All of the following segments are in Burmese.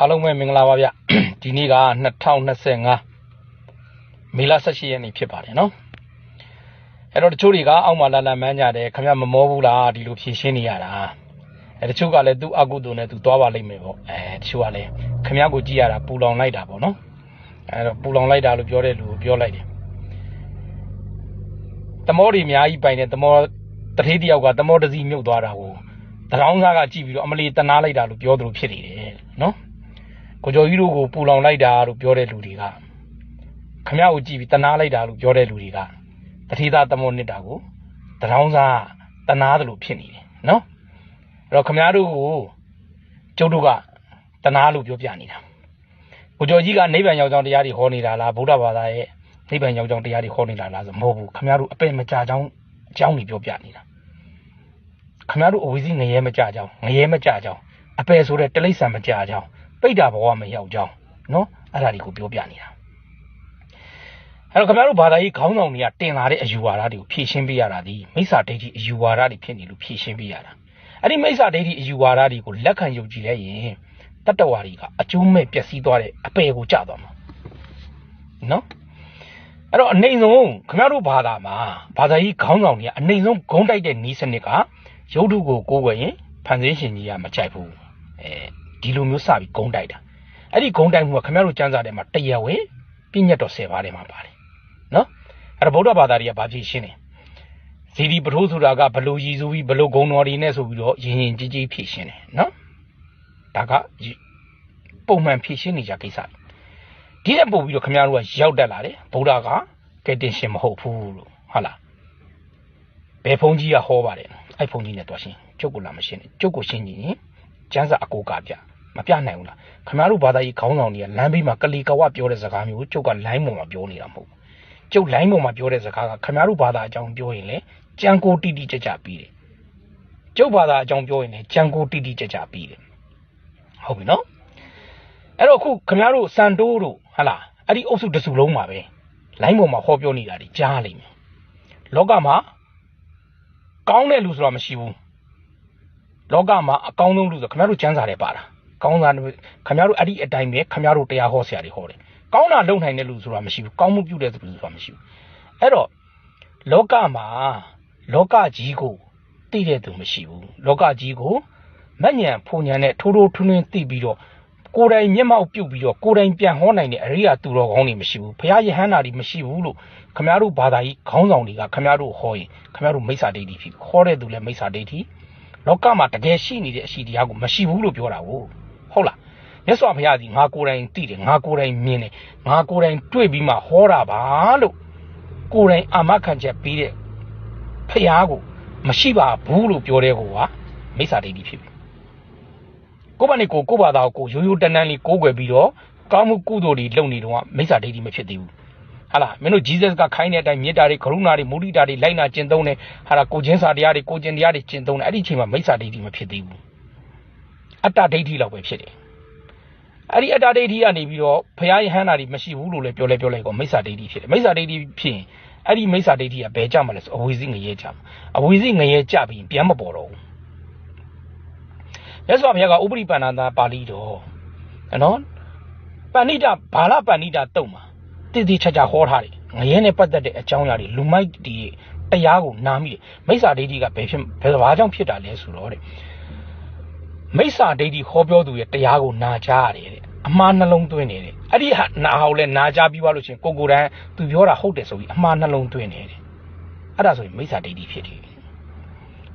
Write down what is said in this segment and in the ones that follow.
အားလုံးပဲမင်္ဂလာပါဗျဒီနေ့က2025မေလ18ရက်နေ့ဖြစ်ပါတယ်နော်အဲ့တော့တချို့တွေကအောက်မှာလာလာမန်းကြတယ်ခင်ဗျမမောဘူးလားဒီလိုဖြည့်ရှင်းနေရတာအဲ့တချို့ကလည်းသူအကုသိုလ်နဲ့သူသွားပါလိမ့်မယ်ပေါ့အဲတချို့ကလည်းခင်ဗျကိုကြည့်ရတာပူလောင်လိုက်တာပေါ့နော်အဲ့တော့ပူလောင်လိုက်တာလို့ပြောတဲ့လူကိုပြောလိုက်တယ်တမောတွေအများကြီးပိုင်တယ်တမောတထေးတယောက်ကတမောတစည်းမြုပ်သွားတာကိုတရောင်းစားကကြည့်ပြီးတော့အမလီတနာလိုက်တာလို့ပြောသလိုဖြစ်နေတယ်နော် ကိုကျော်ကြီးတို့ကိုပူလောင်လိုက်တာလို့ပြောတဲ့လူတွေကခမရကိုကြည့်ပြီးတနာလိုက်တာလို့ပြောတဲ့လူတွေကတထေးသားတမောနစ်တာကိုတရောင်းစားတနာသလိုဖြစ်နေတယ်နော်အဲ့တော့ခမရတို့ကိုကျုပ်တို့ကတနာလို့ပြောပြနေတာကိုကျော်ကြီးကနိဗ္ဗာန်ရောက်ကြောင်းတရားတွေဟောနေတာလားဗုဒ္ဓဘာသာရဲ့နိဗ္ဗာန်ရောက်ကြောင်းတရားတွေဟောနေတာလားဆိုမဟုတ်ဘူးခမရတို့အပင်မကြကြောင်းအကြောင်းတွေပြောပြနေတာခမရတို့အဝီစီငရဲမကြကြောင်းငရဲမကြကြောင်းအပယ်ဆိုတဲ့တလိษံမကြကြောင်း ပိတ်တာဘဝမရောက်ကြောင်းနော်အဲ့ဒါတွေကိုပြောပြနေတာအဲ့တော့ခမရတို့ဘာသာရေးခေါင်းဆောင်တွေကတင်လာတဲ့အယူဝါဒတွေကိုဖြည့်ရှင်းပေးရတာဒီမိစ္ဆာဒိဋ္ဌိအယူဝါဒတွေဖြစ်နေလို့ဖြည့်ရှင်းပေးရတာအဲ့ဒီမိစ္ဆာဒိဋ္ဌိအယူဝါဒတွေကိုလက်ခံယုံကြည်လိုက်ရင်တတ္တဝါတွေကအကျိုးမဲ့ပျက်စီးသွားတဲ့အပယ်ကိုကြသွားမှာနော်အဲ့တော့အနေဆုံးခမရတို့ဘာသာမှာဘာသာရေးခေါင်းဆောင်တွေကအနေဆုံးဂုံးတိုက်တဲ့နီးစနစ်ကရုပ်ထုကိုကိုးကွယ်ရင်ဖန်ဆင်းရှင်ကြီးကမကြိုက်ဘူးအဲ ဒီလိုမျိုးစပြီးဂုံးတိုက်တာအဲ့ဒီဂုံးတိုက်မှုကခင်ဗျားတို့စံစာထဲမှာတရားဝင်ပြည့်ညတ်တော်10ပါးထဲမှာပါတယ်နော်အဲ့ဒါဗုဒ္ဓဘာသာတွေကဘာဖြစ်ရှင်းလဲဇီဒီပထိုးဆိုတာကဘလို့ရည်စူးပြီးဘလို့ဂုံတော်တွေနဲ့ဆိုပြီးတော့ရင်ရင်ကြီးကြီးဖြစ်ရှင်းတယ်နော်ဒါကပုံမှန်ဖြစ်ရှင်းနေကြကိစ္စဒီတဲ့ပို့ပြီးတော့ခင်ဗျားတို့ကရောက်တက်လာတယ်ဗုဒ္ဓကကဲတင်ရှင်မဟုတ်ဘူးလို့ဟုတ်လားဘယ်ဖုန်းကြီးကဟောပါတယ်အဲ့ဖုန်းကြီးနဲ့တွားရှင်းကျုပ်ကိုလာမရှင်းနဲ့ကျုပ်ကိုရှင်းကြည့်ရင်ကျန်းစာအကိုကပြ မပြနိုင်ဘူးလားခင်ဗျားတို့ဘာသာကြီးခေါင်းဆောင်တွေကလမ်းဘေးမှာကလီကဝပြောတဲ့စကားမျိုးကျုပ်ကလိုင်းပေါ်မှာပြောနေတာမဟုတ်ဘူးကျုပ်လိုင်းပေါ်မှာပြောတဲ့စကားကခင်ဗျားတို့ဘာသာအကြောင်းပြောရင်လေကြံကိုတိတိကျကျပြီးတယ်ကျုပ်ဘာသာအကြောင်းပြောရင်လေကြံကိုတိတိကျကျပြီးတယ်ဟုတ်ပြီနော်အဲ့တော့အခုခင်ဗျားတို့စန်တိုးတို့ဟာလားအဲ့ဒီအုပ်စုတစုလုံးမှာပဲလိုင်းပေါ်မှာဟောပြောနေတာတွေကြားလိမ့်မယ်လောကမှာကောင်းတဲ့လူဆိုတာမရှိဘူးလောကမှာအကောင်းဆုံးလူဆိုခင်ဗျားတို့ကျမ်းစာထဲပါတာ ကောင်းတာခင်ဗျားတို့အဲ့ဒီအတိုင်းပဲခင်ဗျားတို့တရားဟောဆရာတွေဟောတယ်ကောင်းတာလုပ်နိုင်တဲ့လူဆိုတာမရှိဘူးကောင်းမှုပြုတဲ့လူဆိုတာမရှိဘူးအဲ့တော့လောကမှာလောကကြီးကိုသိတဲ့သူမရှိဘူးလောကကြီးကိုမညံဖူညံနဲ့ထိုးထိုးထွန်းထွန်းသိပြီးတော့ကိုယ်တိုင်မျက်မှောက်ပြုတ်ပြီးတော့ကိုယ်တိုင်ပြန်ဟောနိုင်တဲ့အရိယာသူတော်ကောင်းတွေမရှိဘူးဘုရားယဟန္တာတွေမရှိဘူးလို့ခမရတို့ဘာသာကြီးခေါင်းဆောင်တွေကခမရတို့ဟောရင်ခမရတို့မိစ္ဆာဒိဋ္ဌိဖြစ်ခေါ်တဲ့သူလည်းမိစ္ဆာဒိဋ္ဌိလောကမှာတကယ်ရှိနေတဲ့အရှိတရားကိုမရှိဘူးလို့ပြောတာကို ဟုတ်လားမြတ်စွာဘုရားကြီးငါကိုယ်တိုင်သိတယ်ငါကိုယ်တိုင်မြင်တယ်ငါကိုယ်တိုင်တွေ့ပြီးမှဟောတာပါလို့ကိုယ်တိုင်အာမခံချက်ပြီးတဲ့ဖះကိုမရှိပါဘူးလို့ပြောတဲ့ကောကမိစ္ဆာဒိဋ္ဌိဖြစ်ပြီကိုယ့်ဘာနဲ့ကိုကိုယ့်ဘာသာကိုရိုးရိုးတန်းတန်းလေးကိုးကွယ်ပြီးတော့ကောင်းမှုကုသိုလ်တွေလုပ်နေတော့မိစ္ဆာဒိဋ္ဌိမဖြစ်သေးဘူးဟာလားမင်းတို့ဂျီဇက်စ်ကခိုင်းတဲ့အတိုင်းမေတ္တာတွေကရုဏာတွေမုဒိတာတွေလိုက်နာကျင့်သုံးတယ်ဟာလားကိုချင်းစာတရားတွေကိုကျင့်တရားတွေကျင့်သုံးတယ်အဲ့ဒီအချိန်မှာမိစ္ဆာဒိဋ္ဌိမဖြစ်သေးဘူး အတ္တဒိဋ္ဌိလောက်ပဲဖြစ်တယ်အဲ့ဒီအတ္တဒိဋ္ဌိကနေပြီးတော့ဘုရားယဟန္တာတွေမရှိဘူးလို့လည်းပြောလဲပြောလိုက်ကောမိစ္ဆာဒိဋ္ဌိဖြစ်တယ်မိစ္ဆာဒိဋ္ဌိဖြစ်ရင်အဲ့ဒီမိစ္ဆာဒိဋ္ဌိကဘယ်ကြမှာလဲဆိုအဝိဇ္ဇငရဲကြမှာအဝိဇ္ဇငရဲကြပြီးပြန်မပေါ်တော့ဘူးမြတ်စွာဘုရားကဥပရိပန္နသာပါဠိတော်နော်ပဏိတဘာလပဏိတတုံမှာတည်တည်ချာချာဟောထားတယ်ငရဲနဲ့ပတ်သက်တဲ့အကြောင်းအရာတွေလူမိုက်တီတရားကိုနားမိတယ်မိစ္ဆာဒိဋ္ဌိကဘယ်ဖြစ်ဘယ်ဘာကြောင့်ဖြစ်တာလဲဆိုတော့တဲ့ မိစ္ဆာဒိဋ္ဌိဟောပြောသူရဲ့တရားကိုနာကြားရတယ်တဲ့အမှားနှလုံးသွင်းနေတယ်အဲ့ဒီဟာနာဟောလဲနာကြားပြီးသွားလို့ရှိရင်ကိုကိုယ်တိုင်သူပြောတာဟုတ်တယ်ဆိုပြီးအမှားနှလုံးသွင်းနေတယ်အဲ့ဒါဆိုရင်မိစ္ဆာဒိဋ္ဌိဖြစ်တယ်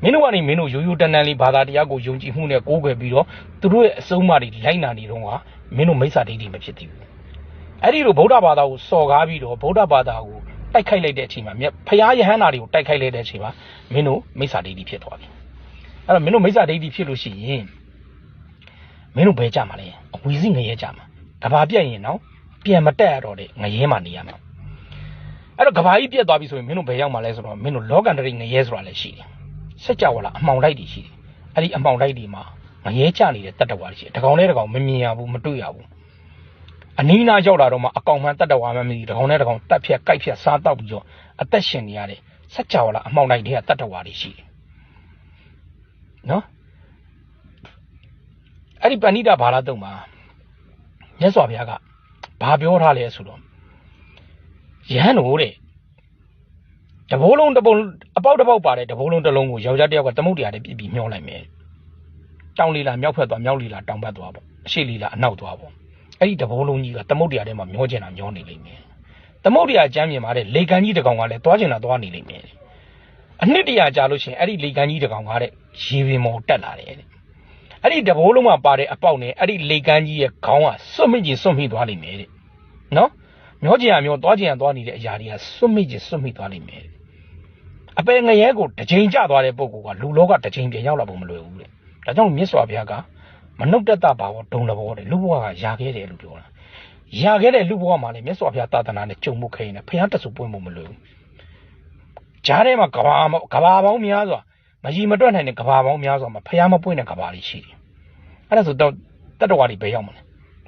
မင်းတို့ကနေမင်းတို့ရိုးရိုးတန်းတန်းလေးဘာသာတရားကိုယုံကြည်မှုနဲ့ကိုးကွယ်ပြီးတော့သူတို့ရဲ့အစုံးမတွေလိုက်နာနေတော့ကမင်းတို့မိစ္ဆာဒိဋ္ဌိမဖြစ်သေးဘူးအဲ့ဒီလိုဗုဒ္ဓဘာသာကိုစော်ကားပြီးတော့ဗုဒ္ဓဘာသာကိုတိုက်ခိုက်လိုက်တဲ့အချိန်မှာဖရာယဟန္တာတွေကိုတိုက်ခိုက်လိုက်တဲ့အချိန်မှာမင်းတို့မိစ္ဆာဒိဋ္ဌိဖြစ်သွားပြီအဲ့တော့မင်းတို့မိစ္ဆာဒိဋ္ဌိဖြစ်လို့ရှိရင် မင်းတို့ဘယ်ကြမှာလဲအဝီစီငရဲကြမှာကဘာပြက်ရင်တော့ပြန်မတက်ရတော့တဲ့ငရဲမှာနေရမှာအဲ့တော့ကဘာကြီးပြက်သွားပြီဆိုရင်မင်းတို့ဘယ်ရောက်မှာလဲဆိုတော့မင်းတို့လောကန်တရိငရဲဆိုတာလည်းရှိတယ်စက်ကြဝဠာအမှောင်လိုက်တွေရှိတယ်အဲ့ဒီအမှောင်လိုက်တွေမှာငရဲကြနေတဲ့တတ္တဝါတွေရှိတယ်တကောင်နဲ့တကောင်မမြင်ရဘူးမတွေ့ရဘူးအနီးနားရောက်လာတော့မှအကောင်မှန်တတ္တဝါမှမသိတကောင်နဲ့တကောင်တက်ဖြတ်ကြိုက်ဖြတ်စားတောက်ပြီးတော့အသက်ရှင်နေရတဲ့စက်ကြဝဠာအမှောင်လိုက်တွေကတတ္တဝါတွေရှိတယ်နော် အဲ့ဒီပဏိတဘာလာတုံမှာမြတ်စွာဘုရားကဘာပြောထားလဲဆိုတော့ယဟန်တို့တဲ့တဘိုးလုံးတပုံအပေါက်တစ်ပေါက်ပါတယ်တဘိုးလုံးတစ်လုံးကိုယောက်ျားတစ်ယောက်ကသမုတ်တရားနဲ့ပြစ်ပြီးမျောလိုက်မယ်တောင်လီလာမြောက်ဖက်သွားမြောက်လီလာတောင်ဘက်သွားပေါ့အရှိလီလာအနောက်သွားပေါ့အဲ့ဒီတဘိုးလုံးကြီးကသမုတ်တရားထဲမှာမျောကျင်တာမျောနေလိမ့်မယ်သမုတ်တရားကျမ်းမြင်ပါတဲ့လေကန်ကြီးတစ်ကောင်ကလည်းသွားကျင်တာသွားနေလိမ့်မယ်အနှစ်တရာကြာလို့ရှိရင်အဲ့ဒီလေကန်ကြီးတစ်ကောင်ကတဲ့ရေပင်မော်တက်လာတယ်တဲ့ အဲ့ဒီတဘိုးလုံးမှာပါတဲ့အပေါက်နဲ့အဲ့ဒီလေကန်ကြီးရဲ့ခေါင်းကစွတ်မိကျင်စွတ်မိသွားလိမ့်မယ်တဲ့နော်မျောကျင်ရမျောသွားကျင်ရသွားနေတဲ့အရာတွေကစွတ်မိကျင်စွတ်မိသွားလိမ့်မယ်အပယ်ငရဲကိုတစ်ချိန်ကျသွားတဲ့ပုံကလူလောကတစ်ချိန်ပြန်ရောက်လာဖို့မလွယ်ဘူးတဲ့ဒါကြောင့်မြတ်စွာဘုရားကမနုဿတ္တဘာဝဒုံလဘောတဲ့လူဘဝကယာခဲ့တယ်လို့ပြောတာယာခဲ့တဲ့လူဘဝမှာလည်းမြတ်စွာဘုရားသာသနာနဲ့ကြုံမှုခိရင်နဲ့ဘုရားတဆူပွင့်မှုမလွယ်ဘူးကြားထဲမှာကဘာကဘာပေါင်းများစွာ မကြီးမတွက်နိုင်တဲ့ကဘာပေါင်းများစွာမှာဘုရားမပွင့်တဲ့ကဘာတွေရှိတယ်အဲ့ဒါဆိုတော့တတ္တဝါတွေပဲရောက်မလဲ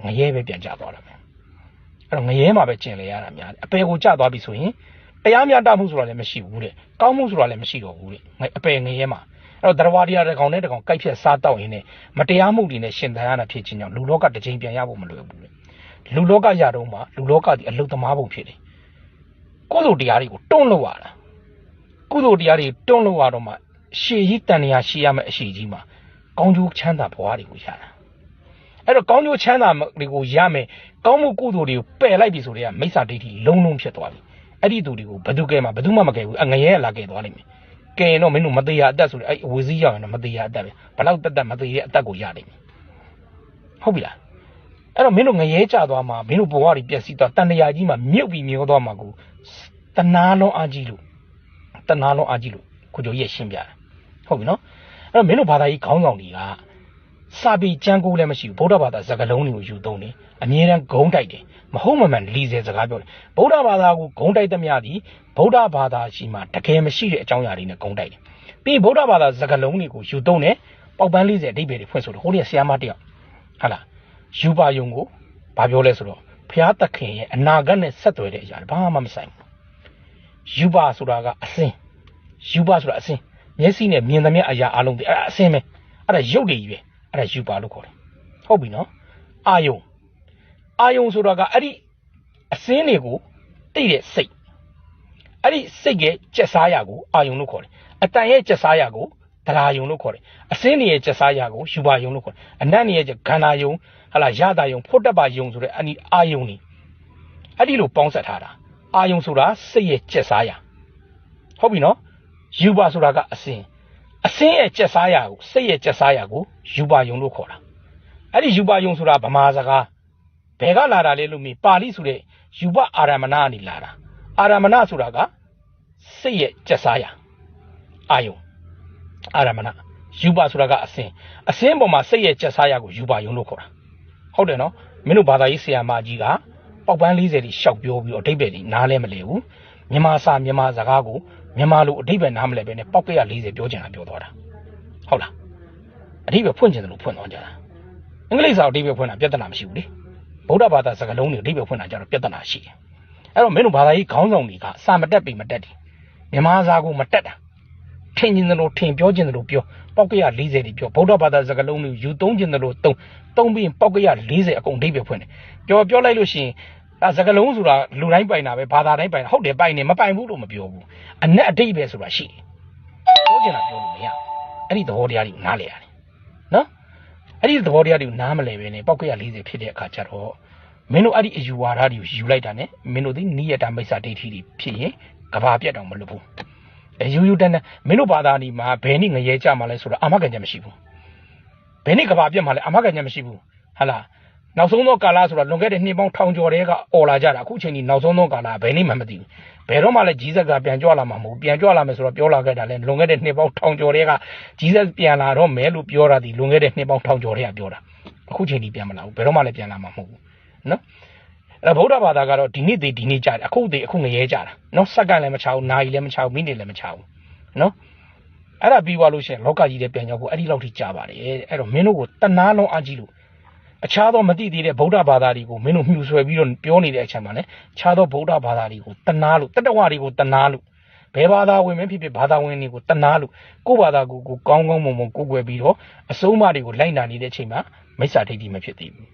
ငရဲပဲပြန်ကြသွားတာပဲအဲ့တော့ငရဲမှာပဲကျင်လေရတာများတယ်အပယ်ကိုကြသွားပြီဆိုရင်တရားမျှတမှုဆိုတာလည်းမရှိဘူးတဲ့ကောင်းမှုဆိုတာလည်းမရှိတော့ဘူးတဲ့အပယ်ငရဲမှာအဲ့တော့တရားဝတရားတစ်ကောင်နဲ့တစ်ကောင်ကြိုက်ဖြတ်စားတော့ရင်းနဲ့မတရားမှုတွေနဲ့ရှင်သန်ရတာဖြစ်ခြင်းကြောင့်လူလောကတစ်ချိန်ပြန်ရဖို့မလွယ်ဘူးတဲ့လူလောကရတော့မှလူလောကဒီအလုသမားပုံဖြစ်တယ်ကုသိုလ်တရားတွေကိုတွန်းလို့ရတာကုသိုလ်တရားတွေတွန်းလို့ရတော့မှ ရှေကြီးတန်ရာရှိရမယ့်အရှိကြီးမှာကောင်းကျိုးချမ်းသာဘဝတွေကိုရတာအဲ့တော့ကောင်းကျိုးချမ်းသာတွေကိုရမယ်ကောင်းမှုကုသိုလ်တွေကိုပယ်လိုက်ပြီဆိုတော့မိစ္ဆာဒိဋ္ဌိလုံးလုံးဖြစ်သွားပြီအဲ့ဒီသူတွေကိုဘယ်သူကဲမှာဘယ်သူမှမကဲဘူးအငရဲလာကဲသွားလိမ့်မယ်ကဲရင်တော့မင်းတို့မသေးရအသက်ဆိုလေအဲ့အဝေစည်းရောက်ရင်တော့မသေးရအသက်ပဲဘလောက်တက်တက်မသေးရအသက်ကိုရနိုင်မယ်ဟုတ်ပြီလားအဲ့တော့မင်းတို့ငရဲကြသွားမှာမင်းတို့ဘဝတွေပျက်စီးသွားတန်တရာကြီးမှာမြုပ်ပြီးမျောသွားမှာကိုတနာလုံးအာကြီးလို့တနာလုံးအာကြီးလို့ခုကျော်ကြီးရှင်းပြတာ ဟုတ်ပြီနော်အဲ့တော့မင်းတို့ဘာသာကြီးခေါင်းဆောင်တွေကစာပေကြမ်းကိုလည်းမရှိဘူးဗုဒ္ဓဘာသာစကားလုံးတွေကိုယူသုံးတယ်အမြဲတမ်းဂုံးတိုက်တယ်မဟုတ်မမှန်လီဆယ်စကားပြောတယ်ဗုဒ္ဓဘာသာကိုဂုံးတိုက်သမျှသည်ဗုဒ္ဓဘာသာရှိမှတကယ်မရှိတဲ့အကြောင်းအရာတွေနဲ့ဂုံးတိုက်တယ်ပြီးဗုဒ္ဓဘာသာစကားလုံးတွေကိုယူသုံးတယ်ပေါက်ပန်း40အဓိပ္ပာယ်တွေဖွင့်ဆိုတော့ဟိုတည်းဆရာမတယောက်ဟာလားယူပါယုံကိုဘာပြောလဲဆိုတော့ဘုရားသခင်ရဲ့အနာဂတ်နဲ့ဆက်သွယ်တဲ့အရာတွေဘာမှမဆိုင်ဘူးယူပါဆိုတာကအစင်းယူပါဆိုတာအစင်း မျက်စိနဲ့မြင်သမျှအရာအလုံးတွေအဲ့ဒါအစင်းပဲအဲ့ဒါရုပ်တွေကြီးပဲအဲ့ဒါယူပါလို့ခေါ်တယ်ဟုတ်ပြီနော်အာယုံအာယုံဆိုတာကအဲ့ဒီအစင်းတွေကိုတိတ်တဲ့စိတ်အဲ့ဒီစိတ်ရဲ့ကြက်စားရကိုအာယုံလို့ခေါ်တယ်အတန်ရဲ့ကြက်စားရကိုတရာယုံလို့ခေါ်တယ်အစင်းတွေရဲ့ကြက်စားရကိုယူပါယုံလို့ခေါ်တယ်အနတ်တွေရဲ့ဂန္ဓာယုံဟလာရတာယုံဖွတ်တက်ပါယုံဆိုတဲ့အနီအာယုံနေအဲ့ဒီလိုပေါင်းဆက်ထားတာအာယုံဆိုတာစိတ်ရဲ့ကြက်စားရဟုတ်ပြီနော် ယူပါဆိုတာကအစင်းအစင်းရဲ့ကြက်စားရကိုစိတ်ရဲ့ကြက်စားရကိုယူပါယုံလို့ခေါ်တာအဲ့ဒီယူပါယုံဆိုတာဗမာစကားဘယ်ကလာတာလဲလို့မြင်ပါဠိဆိုတဲ့ယူပအာရမဏကနေလာတာအာရမဏဆိုတာကစိတ်ရဲ့ကြက်စားရအာယုံအာရမဏယူပဆိုတာကအစင်းအစင်းပေါ်မှာစိတ်ရဲ့ကြက်စားရကိုယူပါယုံလို့ခေါ်တာဟုတ်တယ်နော်မင်းတို့ဘာသာရေးဆရာမကြီးကပေါက်ပန်း40တိရှောက်ပြောပြီးတော့အတိတ်ပဲဒီနားလဲမလဲဘူးမြန်မာစာမြန်မာစကားကို မြန်မာလိုအတိတ်ပဲနားမလဲပဲနဲ့ပေါက်ကရ40ပြောချင်တာပြောသွားတာဟုတ်လားအတိတ်ပဲဖွင့်ချင်တယ်လို့ဖွင့်သွားကြတာအင်္ဂလိပ်စာအတိတ်ပဲဖွင့်တာပြဿနာမရှိဘူးလေဗုဒ္ဓဘာသာစကားလုံးတွေအတိတ်ပဲဖွင့်တာကြတော့ပြဿနာရှိတယ်အဲ့တော့မင်းတို့ဘာသာရေးခေါင်းဆောင်တွေကစာမတက်ပြီမတက်တယ်မြန်မာစာကိုမတက်တာထင်ကျင်တယ်လို့ထင်ပြောကျင်တယ်လို့ပြောပေါက်ကရ40တိပြောဗုဒ္ဓဘာသာစကားလုံးတွေယူသုံးကျင်တယ်လို့သုံးသုံးပြီးပေါက်ကရ40အကုန်အတိတ်ပဲဖွင့်တယ်ပြောပြောလိုက်လို့ရှိရင် ဒါစကလုံးဆိုတာလူတိုင်းပိုင်တာပဲဘာသာတိုင်းပိုင်တာဟုတ်တယ်ပိုင်နေမပိုင်ဘူးလို့မပြောဘူးအနက်အတိတ်ပဲဆိုတာရှိတယ်ပြောချင်တာပြောလို့မရအဲ့ဒီသဘောတရားတွေကိုနားလည်ရတယ်နော်အဲ့ဒီသဘောတရားတွေကိုနားမလည်ပဲနဲ့ပောက်ကရ40ဖြစ်တဲ့အခါကျတော့မင်းတို့အဲ့ဒီအယူဝါဒတွေကိုယူလိုက်တာ ਨੇ မင်းတို့ဒီနိယတာမိစ္ဆာဒိဋ္ဌိတွေဖြစ်ရင်ကဘာပြတ်တော့မလွတ်ဘူးအယူယူတန်းတန်းမင်းတို့ဘာသာဒီမှာဘယ်နည်းငရဲကြမှာလဲဆိုတော့အာမခံချက်မရှိဘူးဘယ်နည်းကဘာပြတ်မှာလဲအာမခံချက်မရှိဘူးဟာလား နောက်ဆုံးသောကာလဆိုတာလွန်ခဲ့တဲ့နှစ်ပေါင်းထောင်ကျော်တည်းကអော်လာကြတာအခုချိန်ကြီးနောက်ဆုံးသောကာလဘယ်နည်းမှမသိဘူးဘယ်တော့မှလည်းဂျီးဇက်ကပြန်ကြွလာမှာမဟုတ်ပြန်ကြွလာမယ်ဆိုတော့ပြောလာခဲ့တာလဲလွန်ခဲ့တဲ့နှစ်ပေါင်းထောင်ကျော်တည်းကဂျီးဇက်ပြန်လာတော့မယ်လို့ပြောတာဒီလွန်ခဲ့တဲ့နှစ်ပေါင်းထောင်ကျော်တည်းကပြောတာအခုချိန်ကြီးပြန်မလာဘူးဘယ်တော့မှလည်းပြန်လာမှာမဟုတ်ဘူးနော်အဲ့ဗုဒ္ဓဘာသာကတော့ဒီနေ့တည်းဒီနေ့ကြတယ်အခုတည်းအခုငရဲကြတာနော်စက္ကန့်လည်းမချဘူးနာရီလည်းမချဘူးမိနစ်လည်းမချဘူးနော်အဲ့ဒါပြီးသွားလို့ရှိရင်လောကကြီးတဲ့ပြန်ရောက်ဖို့အဲ့ဒီလောက်ထိကြာပါတယ်အဲ့တော့မင်းတို့ကိုတနာလုံးအားကြီးလို့ အခြားသောမသိသေးတဲ့ဗုဒ္ဓဘာသာတွေကိုမင်းတို့မြှူဆွဲပြီးတော့ပြောနေတဲ့အချိန်မှာလည်းခြားသောဗုဒ္ဓဘာသာတွေကိုတနာလို့တတဝတွေကိုတနာလို့ဘယ်ဘာသာဝင်မဖြစ်ဖြစ်ဘာသာဝင်တွေကိုတနာလို့ကိုယ့်ဘာသာကိုကိုကောင်းကောင်းမွန်မွန်ကိုယ်ွယ်ပြီးတော့အစိုးမတွေကိုလိုက်နာနေတဲ့အချိန်မှာမိစ္ဆာဒိဋ္ဌိမဖြစ်သေးဘူး